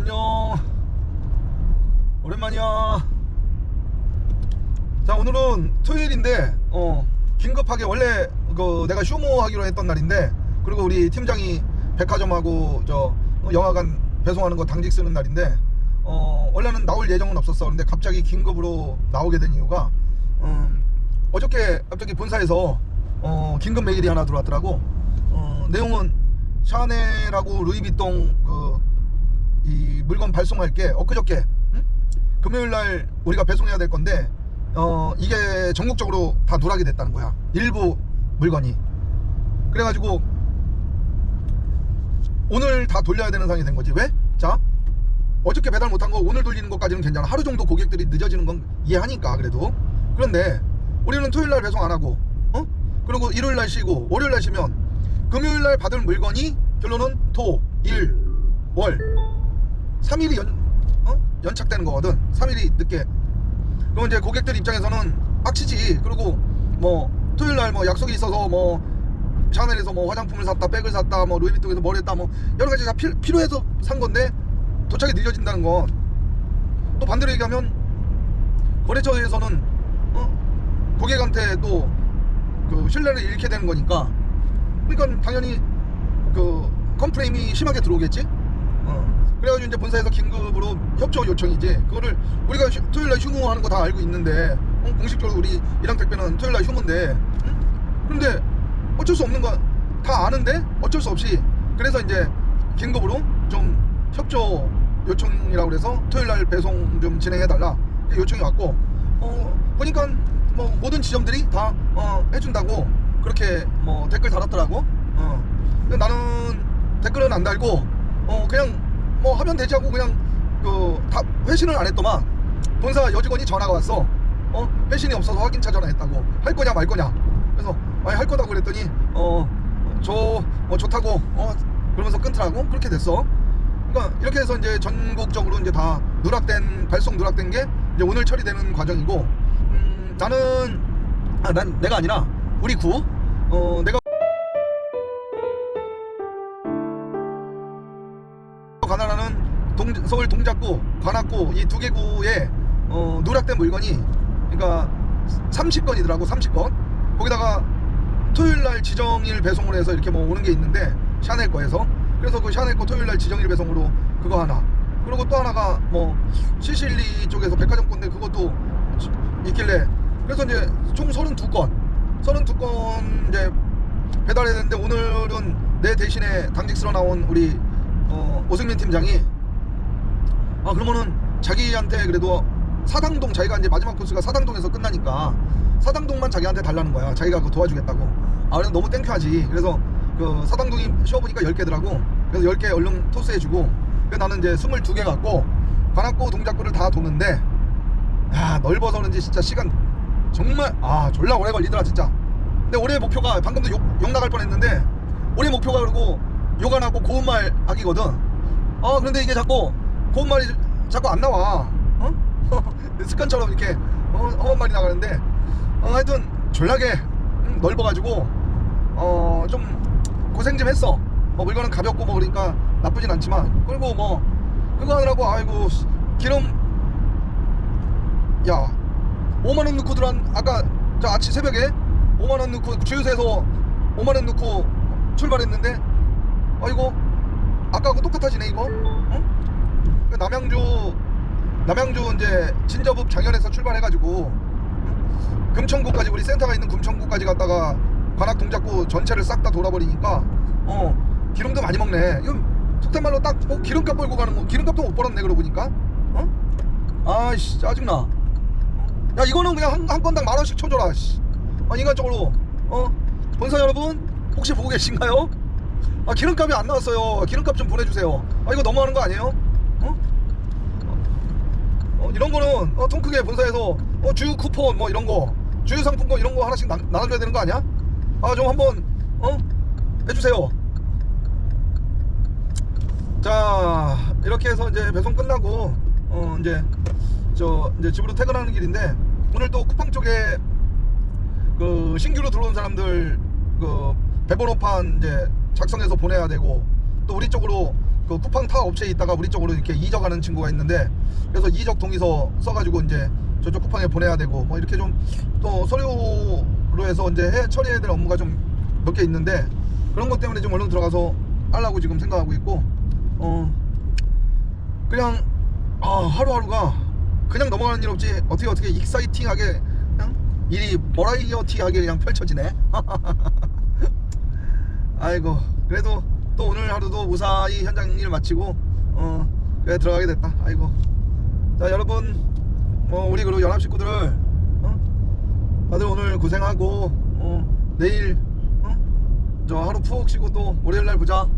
안녕. 오랜만이야. 자, 오늘은 토요일인데, 어, 긴급하게 원래 그 내가 휴무하기로 했던 날인데, 그리고 우리 팀장이 백화점하고 저 영화관 배송하는 거 당직 쓰는 날인데, 어, 원래는 나올 예정은 없었어. 근데 갑자기 긴급으로 나오게 된 이유가, 음, 어저께 갑자기 본사에서 어, 긴급 메일이 하나 들어왔더라고. 어, 내용은 샤넬하고 루이비통 그 이 물건 발송할 게. 엊그저께. 응? 금요일 날 우리가 배송해야 될 건데 어 이게 전국적으로 다 누락이 됐다는 거야. 일부 물건이. 그래가지고 오늘 다 돌려야 되는 상황이 된 거지. 왜? 자 어저께 배달 못한 거 오늘 돌리는 것까지는 괜찮아. 하루 정도 고객들이 늦어지는 건 이해하니까 그래도. 그런데 우리는 토요일 날 배송 안 하고 어? 그리고 일요일 날 쉬고 월요일 날 쉬면 금요일 날 받을 물건이 결론은 토, 일, 월 3일이 연, 어? 연착되는 거거든 3일이 늦게 그럼 이제 고객들 입장에서는 빡치지 그리고 뭐 토요일 날 뭐 약속이 있어서 뭐 샤넬에서 뭐 화장품을 샀다 백을 샀다 뭐 루이비통에서 뭘 했다 뭐 여러 가지 다 필, 필요해서 산 건데 도착이 늦어진다는 건 또 반대로 얘기하면 거래처에서는 어? 고객한테 또그 신뢰를 잃게 되는 거니까 그러니까 당연히 그 컴플레인이 심하게 들어오겠지 어. 그래가지고 이제 본사에서 긴급으로 협조 요청이지. 그거를 우리가 휴- 토요일날 휴무하는 거 다 알고 있는데 어, 공식적으로 우리 일항택배는 토요일날 휴무인데 응? 근데 어쩔 수 없는 거다 아는데 어쩔 수 없이 그래서 이제 긴급으로 좀 협조 요청이라고 그래서 토요일날 배송 좀 진행해달라. 요청이 왔고 어 보니까 뭐 모든 지점들이 다 어, 해준다고 그렇게 뭐 댓글 달았더라고. 어. 나는 댓글은 안 달고 어 그냥 뭐 하면 되지 하고 그냥 그 다 회신을 안 했더만 본사 여직원이 전화가 왔어. 어? 회신이 없어서 확인차 전화했다고. 할 거냐 말 거냐. 그래서 아니 할 거다고 그랬더니 어저뭐 좋다고 어? 그러면서 끊더라고. 그렇게 됐어. 그러니까 이렇게 해서 이제 전국적으로 이제 다 누락된 발송 누락된 게 이제 오늘 처리되는 과정이고 음, 나는 아, 난 내가 아니라 우리 구 어, 내가 서울 동작구, 관악구 이 두 개 구에 어, 누락된 물건이 그러니까 30건이더라고 30건. 거기다가 토요일 날 지정일 배송을 해서 이렇게 뭐 오는 게 있는데 샤넬 거에서. 그래서 그 샤넬 거 토요일 날 지정일 배송으로 그거 하나. 그리고 또 하나가 뭐 시실리 쪽에서 백화점 건데 그것도 있길래. 그래서 이제 총 32건. 32건 이제 배달해야 되는데 오늘은 내 대신에 당직스러 나온 우리 어, 오승민 팀장이 아 그러면은 자기한테 그래도 사당동 자기가 이제 마지막 코스가 사당동에서 끝나니까 사당동만 자기한테 달라는 거야. 자기가 그거 도와주겠다고. 아 그래서 너무 땡큐하지. 그래서 그 사당동이 쉬어보니까 10개더라고. 그래서 10개 얼른 토스해주고. 그래서 나는 이제 22개 갖고 관악구 동작구를 다 도는데 야 넓어서 그런지 진짜 시간 정말 아 졸라 오래 걸리더라 진짜. 근데 올해 목표가 방금도 욕, 욕 나갈 뻔했는데 올해 목표가 그리고 욕 안 하고 고운 말 하기거든. 아 그런데 이게 자꾸 고운 말이 자꾸 안 나와 어? 습관처럼 이렇게 어, 험한 말이 나가는데 어, 하여튼 졸라게 음, 넓어가지고 어 좀 고생 좀 했어 뭐 물건은 가볍고 뭐 그러니까 나쁘진 않지만 그리고 뭐 그거 하느라고 아이고 기름 야 5만원 넣고 들어간 아까 저 아침 새벽에 5만원 넣고 주유소에서 5만원 넣고 출발했는데 아이고 아까하고 똑같아지네 이거 응? 그 남양주 남양주 이제 진저읍 장현에서 출발해가지고 응? 금천구까지 우리 센터가 있는 금천구까지 갔다가 관악 동작구 전체를 싹 다 돌아버리니까 어 기름도 많이 먹네 이거 속된 말로 딱 뭐 기름값 벌고 가는 거 기름값도 못 벌었네 그러고 보니까 어? 아이씨 짜증나 야 이거는 그냥 한, 한 건당 만 원씩 쳐줘라 씨. 아 인간적으로 어 본사 여러분 혹시 보고 계신가요? 아 기름값이 안 나왔어요 기름값 좀 보내주세요 아 이거 너무하는 거 아니에요? 이런 거는 어, 통 크게 본사에서 어, 주유 쿠폰 뭐 이런 거 주유 상품권 이런 거 하나씩 나, 나눠줘야 되는 거 아니야? 아 좀 한번 어 해주세요 자 이렇게 해서 이제 배송 끝나고 어 이제 저 이제 집으로 퇴근하는 길인데 오늘 또 쿠팡 쪽에 그 신규로 들어온 사람들 그 배번호판 이제 작성해서 보내야 되고 또 우리 쪽으로 그 쿠팡 타 업체에 있다가 우리 쪽으로 이렇게 이적하는 친구가 있는데 그래서 이적 동의서 써가지고 이제 저쪽 쿠팡에 보내야 되고 뭐 이렇게 좀 또 서류로 해서 이제 해 처리해야 될 업무가 좀 몇 개 있는데 그런 것 때문에 좀 얼른 들어가서 하려고 지금 생각하고 있고 어 그냥 아 하루하루가 그냥 넘어가는 일 없지 어떻게 어떻게 익사이팅하게 그냥 일이 버라이어티하게 그냥 펼쳐지네. 아이고 그래도 또 오늘 하루도 무사히 현장 일 마치고 어 들어가게 됐다 아이고 자 여러분 어 우리 그리고 연합 식구들 어 다들 오늘 고생하고 어 내일 어? 저 하루 푹 쉬고 또 월요일 날 보자